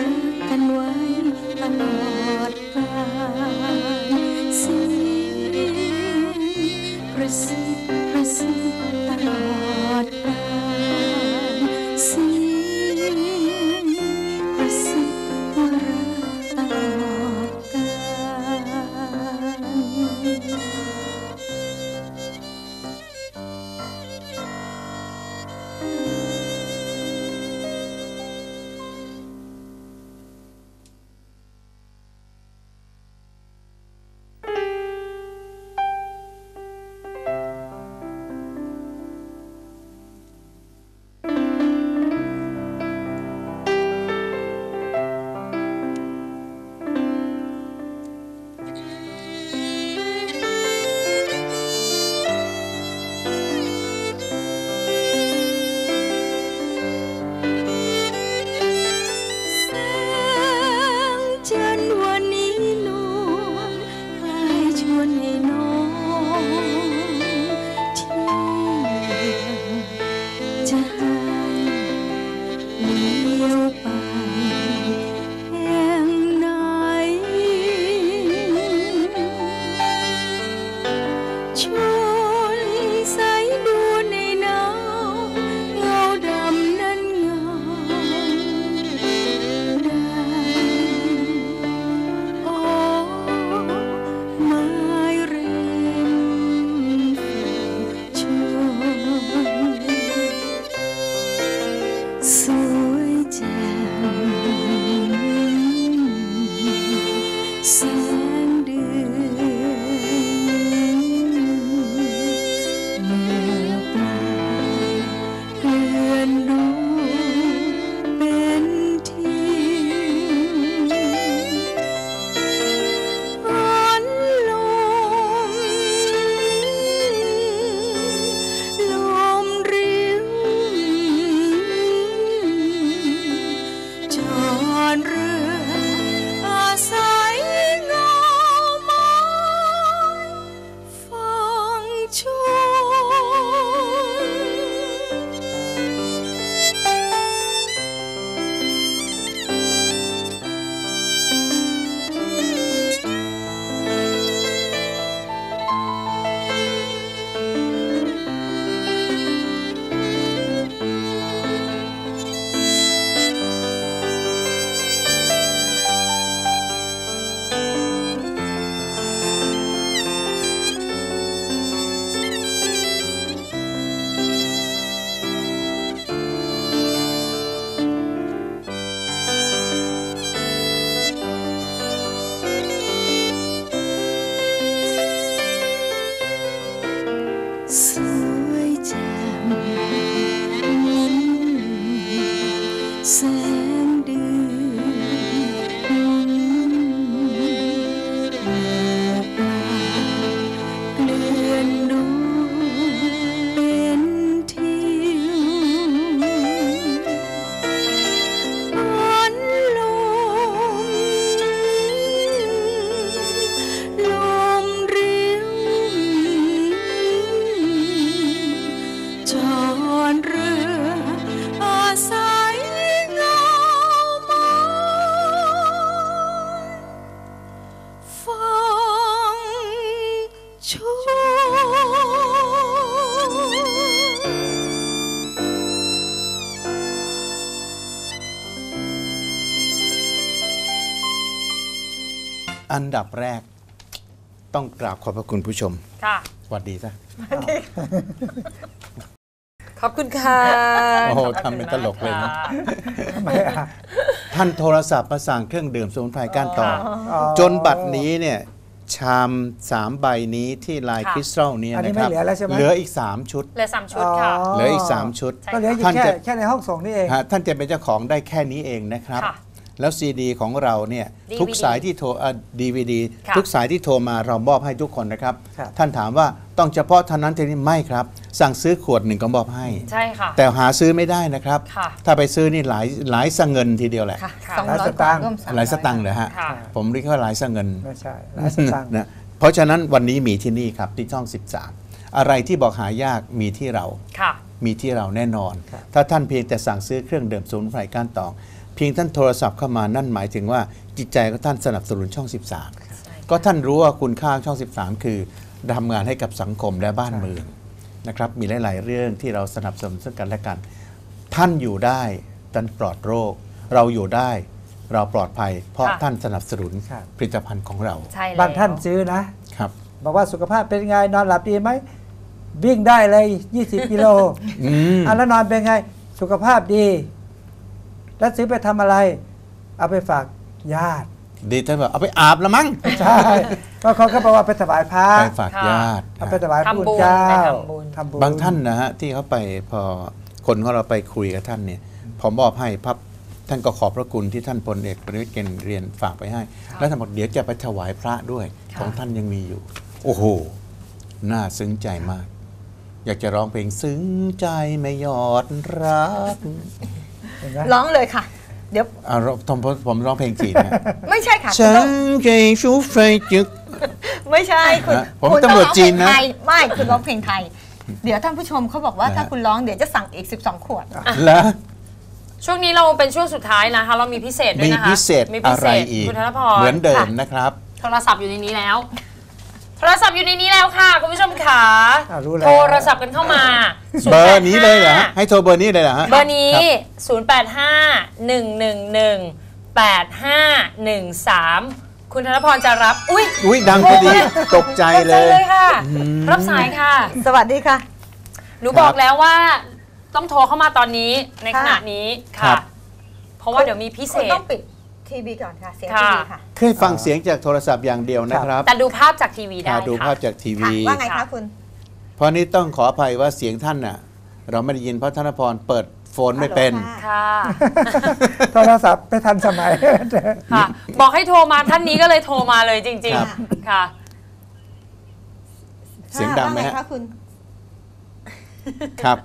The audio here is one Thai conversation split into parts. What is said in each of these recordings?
จ อันดับแรก ต้องกราบขอบพระคุณผู้ชมค่ะ สวัสดีซะขอบคุณค่ะโอ้โหขบคุณทำเป็นตลกเลยนะค่ไม่อะท่านโทรศัพท์มาสั่งเครื่องดื่มสมุนไพรก้านตองอ๋อจนบัดนี้เนี่ยชามสามใบนี้ที่ลายคริสตัลเนี่ยอันนี้นะครับไม่เหลือแล้วใช่ไหมเหลืออีก3ชุด เหลือสามชุดค่ะอ๋อเหลืออีก3ชุด ใช่ ก็เหลืออยู่ท่านแค่จะ แค่ในห้องส่งนี่เอง ฮะท่านจะเป็นเจ้าของได้แค่นี้เองนะครับ ค่ะ แล้วซีดีของเราเนี่ย DVD ทุกสายที่โทรดีวีดีค่ะ ทุกสายที่โทรมาเรามอบให้ทุกคนนะครับ ครับ ท่านถามว่าต้องเฉพาะเท่านั้นเท่านี้ไม่ครับ สั่งซื้อขวดหนึ่งก็มอบให้ ใช่ค่ะ แต่หาซื้อไม่ได้นะครับ ค่ะถ้าไปซื้อนี่หลายหลายสงเงินทีเดียวแหละ ค่ะสองหลายร้อสยกตาว่างค์ร่วมสามหลายสตังค์ร้อเลยฮะ ค่ะ ผมเรียกว่าหลายสงเงิน ไม่ใช่หลายสตางค์นะเพราะฉะนั้นวันนี้มีที่นี่ครับที่ช่อง 13 อะไรที่บอกหายากมีที่เรา ค่ะ มีที่เราแน่นอนครับถ้าท่านเพียงแต่สั่งซื้อเครื่องดื่มสมุนไพรก้านตองเพียงท่านโทรศัพท์เข้ามานั่นหมายถึงว่าจิตใจของท่านสนับสนุนช่อง 13 ก็ท่านรู้ว่าคุณค่าช่อง 13 คือทำงานให้กับสังคมและบ้านเมืองนะครับมีหลาย ๆ เรื่องที่เราสนับสนุนซึ่งกันและกัน ท่านอยู่ได้ท่านปลอดโรค เราอยู่ได้เราปลอดภัย เพราะค่ะท่านสนับสนุนครับ ผลิตภัณฑ์ของเราใช่แล้วบางท่านซื้อนะ ครับ บอกว่าสุขภาพเป็นไง นอนหลับดีไหมวิ่งได้เลย 20 กิโลอืม อะแล้วนอนเป็นไง สุขภาพดี แล้วซื้อไปทำอะไร เอาไปฝากญาติ ดีท่านบอกเอาไปอาบละมั้งใช่บางคนก็บอกว่าไปถวายพระไปฝากญาติเอาไปถวายพระทำบุพุทญธเจ้าไปทำบุญทำบุญบางท่านนะฮะที่เขาไปพอคนของเราไปคุยกับท่านเนี่ยพอมอบให้พับท่านก็ขอบพระคุณที่ท่านพลเอกประวิตรเกณฑ์เรียนฝากไปให้ แล้วท่านบอกเดี๋ยวจะไปถวายพระด้วยค่ะของท่านยังมีอยู่ โอ้โห น่าซึ้งใจมาก อยากจะร้องเพลงซึ้งใจไม่หยอดรัก เห็นไหมร้องเลยค่ะ เดี๋ยวอะผมผมผมร้องเพลงจีนนะไม่ใช่ค่ะคุณฉัต้องนใจชูไฟจึก ไม่ใช่คุณฮะผมคุณตำรวจจีนนะองร้องเพลงไทยไม่คุณร้องเพลงไทย เดี๋ยวท่านผู้ชมเขาบอกว่านะฮะถ้าคุณร้องเดี๋ยวจะสั่งอีก 12 ขวด แล้ว ช่วงนี้เราเป็นช่วงสุดท้ายนะคะ เรามีพิเศษด้วมียนะคะพิเศษมีอะไรอีก คุณธนพรเหมือนเดิมค่ะนะครับ โทรศัพท์อยู่ในนี้แล้ว โทรศัพท์อยู่ในนี้แล้วค่ะ คุณผู้ชมขาอะรู้แล้ว โทรศัพท์กันเข้ามาเบอร์นี้เลยเหรอฮะให้โทรเบอร์นี้เลยเหรอฮะเบอร์นี้ครับ085 111 8513 คุณธนพรจะรับ อุ้ยอุ้ยดังพอดีตกใจตกเลใจยเลยค่ะรับสายค่ะ สวัสดีค่ะ หนูบอกแล้วว่าต้องโทรเข้ามาตอนนี้ในขณะนี้ครัค่ะ บ เพราะว่าเดี๋ยวมีพิเศคุณษ ต้องปิดทีวีก่อนค่ะ เสียงค่ะทีวีค่ะ เคยฟังเสียงจากโทรศัพท์อย่างเดียวนะครับแต่ดูภาพจากทีวีได้อ่าดูค่ะภาพจากทีค่ะวี ว่าไงค่ะคะคุณ เพราะนี้ต้องขออภัยว่าเสียงท่านน่ะ เราไม่ได้ยินเพราะธนพรเปิดโฟนไม่เป็น ฮัลโหล ค่ะค่ะโทรศัพท์ไปทันสมัย ค่ะ บอกให้โทรมาท่านนี้ก็เลยโทรมาเลยจริง ครับ ๆ ค่ะ เสียงดังไหมว่าฮะคะคุณครับ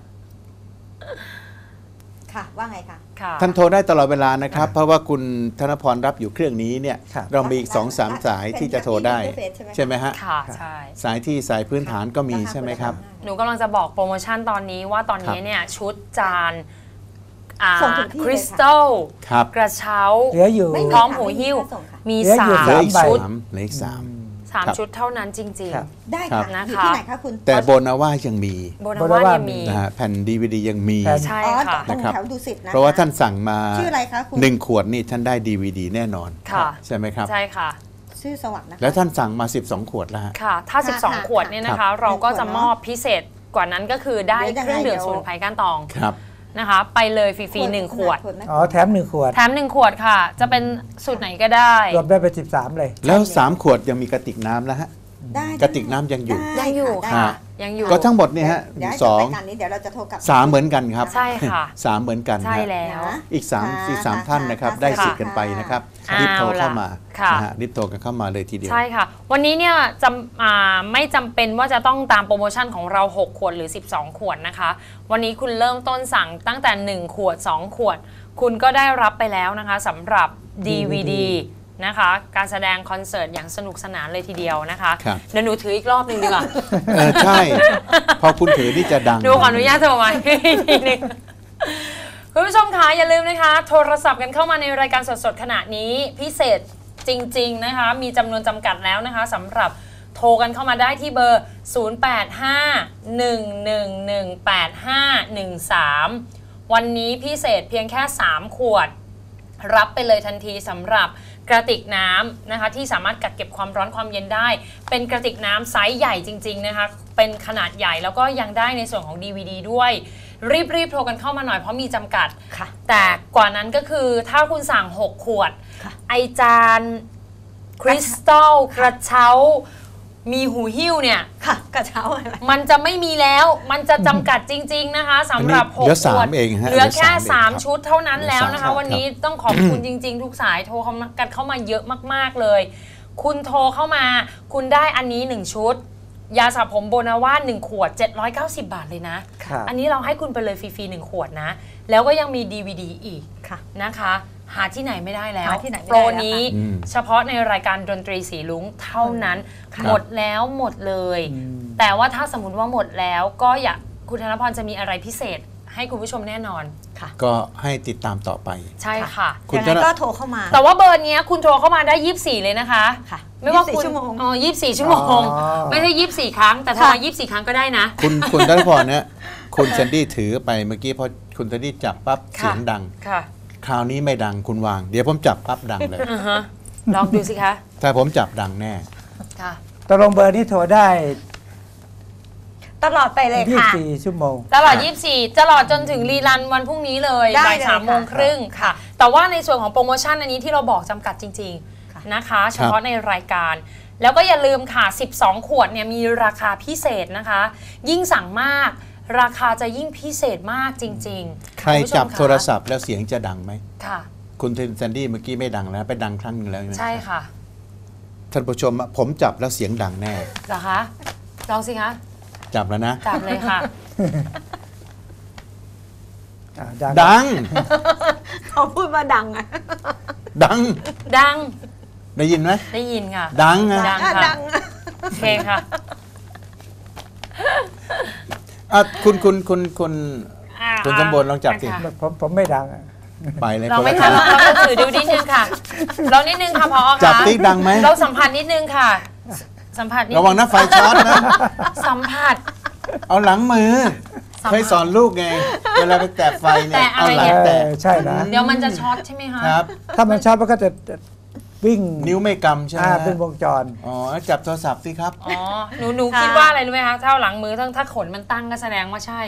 ค่ะ ว่าไงคะค่ะ ท่านโทรได้ตลอดเวลานะครับ เพราะว่าคุณธนพรรับอยู่เครื่องนี้เนี่ยครับเรามีอีกสองสามสายที่จะโทรได้เป็น interface ใช่ใช่ไหไหมมฮะค่ะใช่สายที่สายพื้นฐานก็มีใช่ไหมครับ หนูกำลังจะบอกโปรโมชั่นตอนนี้ว่าตอนนี้เนี่ยชุดจานอ่าส่งถึงที่เลยค่ะคริสตัลครับกระเช้าเหลืออยู่ไม่พร้อมหูหิ้วส่งค่ะมีเหลือสาอยู่มเหลืออีกใบชุดสามเหลืออีกสาม สามครับ ชุดเท่านั้นจริง ครับ ได้ครัค่ะบอยู่ที่ไหนคะคุณแต่โบนาว่ายังมีๆ โบนาว่าเนี่ยมี นะฮะแผ่นดีวดียังมี แผ่น ใช่อ๋อค่ะ ตรงนะครับ แถวดุสิตนะเพราะว่าท่านสั่งมาชื่ออะไรคะคุณ หนึ่งขวดนี่ท่านได้ดีวดีแน่นอนค่ะ ใช่ไหมครับ ใช่ค่ะ ชื่อสวัสดิ์นะคะ แล้วท่านสั่งมา 12 ขวดแล้วฮะ ค่ะ ถ้า ค่ะ12 ขวดเนี่ยนะครัคะ บเราก็จะหนึ่งขวดมอบพิเศษกว่านั้นก็คือได้เดี๋ยวเครื่องดื่มยังไงสมุนไพรก้านตอง ครับ นะคะ ไปเลยฟรีๆหนึ่งขวดไหมอ๋อ แถมหนึ่งขวด แถมหนึ่งขวดค่ะ จะเป็นสูตรไหนก็ได้ รวมได้ไป 13 เลย แล้ว 3 ขวดยังมีกระติกน้ำแล้วฮะ ได้กระติกน้ำยังอยู่ ได้ยังอยู่ได้ค่ะ ยังอยู่ ก็ทั้งหมดเนี่ยฮะเดี๋ยวให้สจบองรายการนี้เดี๋ยวเราจะโทรกลับ สามเหมือนกันครับใช่ค่ะ สามเหมือนกันใช่ฮะแล้วนะอีกสามค่ะอีกสามท่านนะครับ ค่ะได้ค่ะสิทธิ์กันไปนะครับค่ะ รีบโทรเข้ามาค่ะ นะฮะรีบโทรกันเข้ามาเลยทีเดียว ใช่ค่ะ วันนี้เนี่ยจำอ่าไม่จำเป็นว่าจะต้องตามโปรโมชั่นของเรา 6 ขวดหรือ 12 ขวดนะคะ วันนี้คุณเริ่มต้นสั่งตั้งแต่ 1 ขวด 2 ขวด คุณก็ได้รับไปแล้วนะคะสำหรับ DVD นะคะ การแสดงคอนเสิร์ตอย่างสนุกสนานเลยทีเดียวนะคะครับ เดี๋ยวหนูถืออีกรอบหนึ่งดีกว่า เออใช่ พอคุณถือนี่จะดัง ดูขออนุญาตโทรมาอีกทีหนึงคุณผู้ชมคะอย่าลืมนะคะ โทรศัพท์กันเข้ามาในรายการสดๆขณะนี้พิเศษจริง ๆ นะคะ มีจำนวนจำกัดแล้วนะคะสำหรับโทรกันเข้ามาได้ที่เบอร์ 0851118513 วันนี้พิเศษเพียงแค่ 3 ขวด รับไปเลยทันทีสำหรับ กระติกน้ำนะคะที่สามารถกักเก็บความร้อนความเย็นได้ เป็นกระติกน้ำไซส์ใหญ่จริง ๆ นะคะ เป็นขนาดใหญ่แล้วก็ยังได้ในส่วนของ DVD ด้วย รีบๆโทรกันเข้ามาหน่อยเพราะมีจำกัด ค่ะ แต่กว่านั้นก็คือถ้าคุณสั่ง 6 ขวด ค่ะไอจาน คริสตัลกระเช้า มีหูหิ้วเนี่ย ค่ะกระเช้าอะไร มันจะไม่มีแล้ว มันจะจำกัดจริง ๆ นะคะสำหรับอันนี้เหลือ6ขวดสามเองฮะเหลือแค่ เหลือสามเองครับ3 ชุดเท่านั้นแล้วนะเหลือสามคะวันนี้ต้องขอบคุณจริง ๆ ทุกสายโทรเข้ามากันเข้ามาเยอะมาก ๆ เลย คุณโทรเข้ามา คุณได้อันนี้ 1 ชุด ยาสระผมโบนาว่า1ขวด 790 บาทเลยนะ ครับ อันนี้เราให้คุณไปเลยฟรีๆ1ขวดนะ แล้วก็ยังมี DVD อีก ค่ะ นะคะ หาที่ไหนไม่ได้แล้วหาที่ไหนไม่ได้โปรแล้วค่ะ นี้อืมเฉพาะในรายการดนตรีสีลุงเท่านั้นครับหมดแล้วหมดเลยอืมแต่ว่าถ้าสมมติว่าหมดแล้วก็อยากคุณธนพรจะมีอะไรพิเศษให้คุณผู้ชมแน่นอนค่ะ ก็ให้ติดตามต่อไป ใช่ค่ะ คุณยังไงธนก็โทรเข้ามา แต่ว่าเบอร์เนี้ยคุณโทรเข้ามาได้ 24 เลยนะคะค่ะไม่ว่า24คุณชั่วโมง อ๋อ24 ชั่วโมง อ๋อ ไม่ใช่24 ครั้ง แต่โทรมาค่ะ24 ครั้งก็ได้นะ คุณคุณธนพรเนี่ยคุณแซนดี้ถือไปเมื่อกี้พอคุณแซนดี้จับปั๊บค่ะ เสียงดัง ค่ะ คราวนี้ไม่ดังคุณวาง เดี๋ยวผมจับปั๊บดังเลย อ่าฮะลองดูสิคะถ้าผมจับดังแน่ ค่ะ ตกลงเบอร์นี้โทรได้ ตลอดไปเลยค่ะ 24 ชั่วโมง ตลอด 24 ตลอดจนถึงรีรันวันพรุ่งนี้เลยได้บ่ายเลยสามค่ะโมงครึ่งค่ะ แต่ว่าในส่วนของโปรโมชั่นอันนี้ที่เราบอกจำกัดจริงค่ะ ๆนะคะ เฉพาะในรายการ แล้วก็อย่าลืมค่ะ 12 ขวดเนี่ยมีราคาพิเศษนะคะ ยิ่งสั่งมาก ราคาจะยิ่งพิเศษมากจริง ๆ ใครณผู้ชมจับะโทรศัพท์แล้วเสียงจะดังไหมค่ะ คุณแซนดี้เมื่อกี้ไม่ดังแล้วไปดังครั้งหนึงแล้วใช่ไหมใช่ค่ะ ท่านผู้ชมอะผมจับแล้วเสียงดังแน่เหรอคะลองสิคะจับแล้วนะจับเลยค่ะ อ่าดังดัง เขาพูดว่าดังอะดัง ดังได้ยินไหมได้ยินค่ะ ดังอะดังอะค่ะ ดังอะโอเคค่ะ อะคุณคุณคุณคุณอ่าคุณสมบูรณ์ลองจับสิค่ะผมผมไม่ดังอะไปเลยลองคนไม่ละทันทางเราถือดูนิดนึงค่ะลองนิดนึงค่ะพอค่ะจับติ๊กดังไหมเราสัมผัสนิดนึงค่ะ สัมผัสนิดระวังนะไฟช็อตนะ สัมผัส เอาหลังมือ สัมผัสเคยสอนลูกไง เวลาไปแตะไฟเนี่แตะยอะเอาไรหลัเนี่งยแตะเออใช่นะ เดี๋ยวมันจะช็อตใช่ไหมคะ ครับ ถ้ามันชอบมันก็จะ วิ่งนิ้วไม่กำใช่ไหมอ่าเป็นวงจร อ๋อจับโทรศัพท์สิครับ อ๋อ หนูหนูคิดว่าอะไรรู้ไหมคะถ้าเอาหลังมือถ้าถ้าขนมันตั้งก็แสดงว่าใช่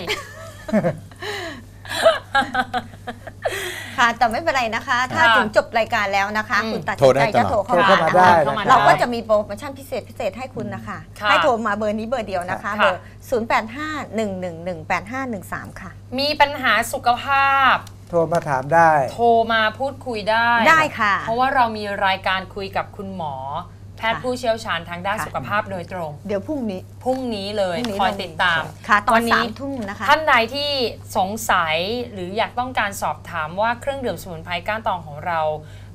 ค่ะ แต่ไม่เป็นไรนะคะ ถ้าค่ะถึงจบรายการแล้วนะคะ อืมคุณตัดโทรสินได้ใจจะตลอดโทรเข้าโทรมาเข้ามาได้เข้ามาเราได้ก็จะมีโปรโมชั่นพิเศษพิเศษให้คุณนะคะ ค่ะให้โทรมาเบอร์นี้เบอร์เดียวนะคะ ค่ะ เบอร์ 0851118513 ค่ะ มีปัญหาสุขภาพ โทรมาถามได้ โทรมาพูดคุยได้ ได้ค่ะ เพราะว่าเรามีรายการคุยกับคุณหมอ แพทย์ค่ะผู้เชี่ยวชาญทางด้านค่ะสุขภาพโดยตรง เดี๋ยวพรุ่งนี้ พรุ่งนี้เลยพรุ่งนี้คอยเรามีติดตาม ค่ะตอวันนนี้สามทุ่มนะคะ ท่านใดที่สงสัยหรืออยากต้องการสอบถามว่าเครื่องดื่มสมุนไพรก้านตองของเรา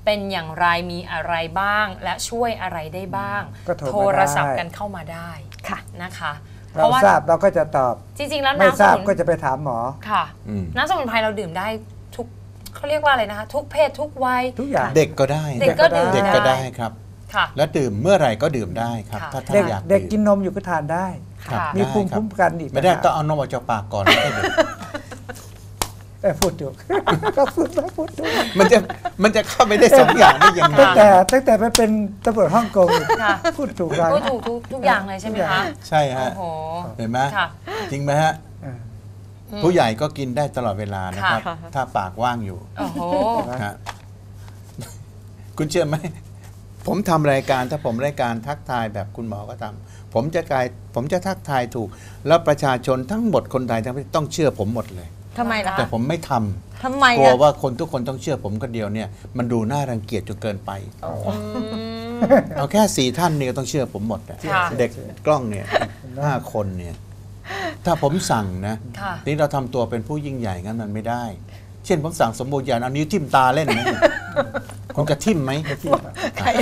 เป็นอย่างไรมีอะไรบ้าง และช่วยอะไรได้บ้างก็โทรมาโทรศัพท์ได้กันเข้ามาได้ค่ะนะคะเพเราราะว่าทราบเราก็จะตอบ จริงๆแล้วไม่น้ำทสราบมุนก็จะไปถามหมอค่ะอืมน้ำสมุนไพรเราดื่มได้ ทุกเขาเรียกว่าอะไรนะคะ ทุกเพศทุกวัย ทุกอย่าง เด็กก็ได้เด็กก็ดื่มเด็กก็ได้ครับ ค่ะ และดื่มเมื่อไหร่ก็ดื่มได้ครับ ค่ะ ถ้าท่าเด็นกอยากเด็กกิดื่นมนมอยู่ก็ทานได้ ครับค่ะมีได้ภูมิครับคุ้มกันอีกไม่ได้ต่างหากต้องเอานมออกจากปากก่อนแล้วค่อยดื่มเออพูดถูก ก็พูดมาพูดถูกมันจะมันจะเข้าไปได้สองอย่างได้ยังไง ตั้งแต่ตั้งแต่ไปเป็นตำรวจฮ่องกงอีกค่ะ พูดถูกกันพูดถูกทุกทุกอย่างเลยใช่ไหมคะใช่ฮะ โอ้โห เห็นไหมค่ะ จริงไหมฮะเอออืม ผู้ใหญ่ก็กินได้ตลอดเวลานะครับค่ะถ้าปากว่างอยู่โอ้โหฮะคุณเชื่อไหม ผมทำรายการถ้าผมรายการทักทายแบบคุณหมอก็ทำผมจะกลายผมจะทักทายถูก แล้วประชาชนทั้งหมดคนไทยทั้งประเทศต้องเชื่อผมหมดเลย ทำไมล่ะแต่ผมไม่ทำทำไมกลัวอะว่าคนทุกคนต้องเชื่อผมคนเดียวเนี่ย มันดูน่ารังเกียจจนเกินไป อืม เอาแค่สี่ท่านเนี่ยก็ต้องเชื่อผมหมดอะค่ะ เด็กกล้องเนี่ยห้าคนเนี่ย ถ้าผมสั่งนะค่ะนี่เราทำตัวเป็นผู้ยิ่งใหญ่งั้นมันไม่ได้ เช่นผมสั่งสมบูรณ์ยานเอานิ้วทิ่มตาเล่นไหมเนี่ยคุณกระทิ่มไหม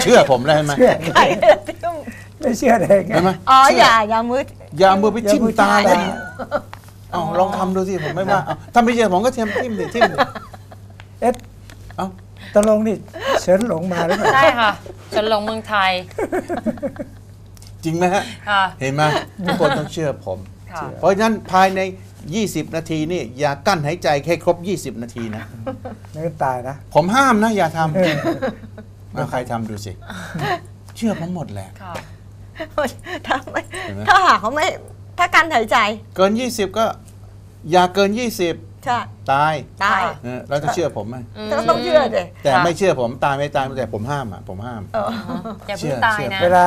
เชื่อผมแล้วใช่ไหมเชื่อใครจะทิ่มไม่เชื่อได้ไง ใช่ไหมอ๋อเชื่อย่าอย่ามืด อย่าเอามือไปทิ่มตาเล่นอย่ามือทิ่มตเอาลองทำดูสิผมไม่ว่าเอาถ้าไม่เชื่อผมก็เทียมทิ่มสิทิ่มสิเอ๊ะเอ้าตกลงนี่เฉินหลงมาหรือเปล่าใช่ค่ะจนลงเมืองไทยจริงไหมฮะ ค่ะ เห็นไหมทุกคนต้องเชื่อผมค่ะ เพราะฉะนั้นภายใน 20 นาทีนี่อย่ากั้นหายใจแค่ครบ 20 นาทีนะไม่งั้นตายนะ ผมห้ามนะอย่าทำมาใครทำดูสิ เชื่อผมหมดแหละค่ะถ้าไม่เห็นไหมถ้าหากเขาไม่ ถ้าการหายใจ เกิน 20 ก็ อย่าเกิน 20ใช่ตายตายเออเราจะเชื่อผมไหมก็ต้องเชื่อเลยแต่ไม่เชื่อผมตายไม่ตายแต่ผมห้ามอะผมห้ามอย่าเชื่เพิ่งอตายเชื่อนะเวลา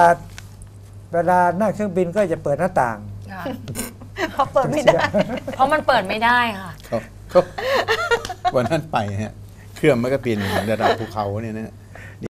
เวลานั่งเครื่องบินก็จะเปิดหน้าต่างค่ะ เขาเปิดไม่ได้ เพราะมันเปิดไม่ได้ค่ะเขาเขาวันนั้นไปฮะเครื่องมันก็ปีนระดับภูเขาเนี่ยนะ